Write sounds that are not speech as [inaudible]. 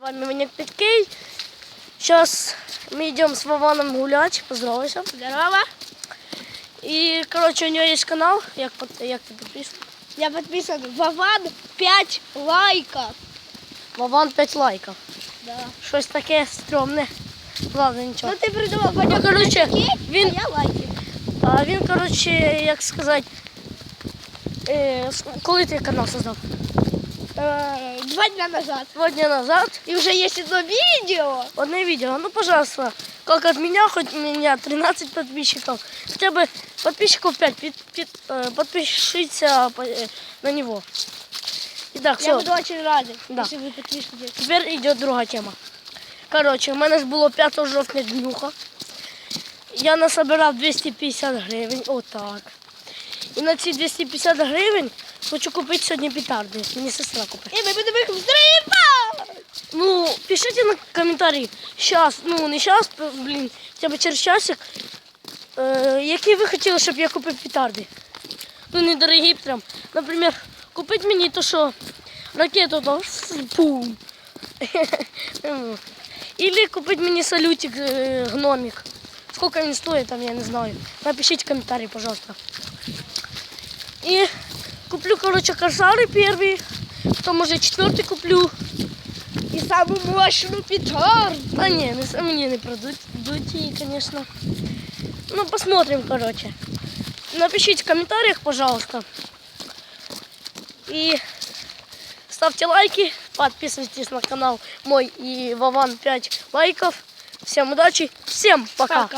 С вами Ваня Питкей. Сейчас мы идем с Вованом гулять. Поздоровайся. Здорово. И, короче, у него есть канал. Як, под- як ти підписаний? Я подписан. Вован 5 лайков. Вован 5 лайків. Да. Щось таке стрьомне. Ладно, нічого. Ну ты придумал, Ваня, Ну, короче, він, а я лайки. а він, короче, як сказати, е, коли ти канал создав? Э, два дня назад. Два дня назад. И уже есть одно видео. Одно видео. Ну, пожалуйста, как от меня, хоть у меня 13 подписчиков, хотя бы подписчиков 5, пи- пи- э, подпишитесь по- э, на него. Итак, Я все, буду очень рада, Да. если вы подпишетесь. тепер йде друга тема. Коротше, в мене ж було 5 жовтня днюха. Я насобирав 250 гривень, отак. І на ці 250 гривень хочу купити сьогодні петарди. Мені сестра купить. И мы будем их взрывать. Ну, пишите на комментарии. Сейчас, ну не сейчас, блін, хоча б через часик. Е, які ви хотіли, щоб я купив петарди? Ну, недорогі прям. Наприклад, купити мені то що ракету то пум. [laughs] Или купити мені салютик е, гномик. Сколько він стоїть, там я не знаю. Напишіть в комментарии, пожалуйста. І куплю, короче, кошары первый. Потом уже четвертый куплю. И самую мощную петарду. Да не, не с- мне не продуть дуть її, конечно. Ну, посмотрим, короче. Напишите в комментариях, пожалуйста. И ставьте лайки, подписывайтесь на канал мой и Вован 5 лайков. Всем удачи, всем пока. Пока.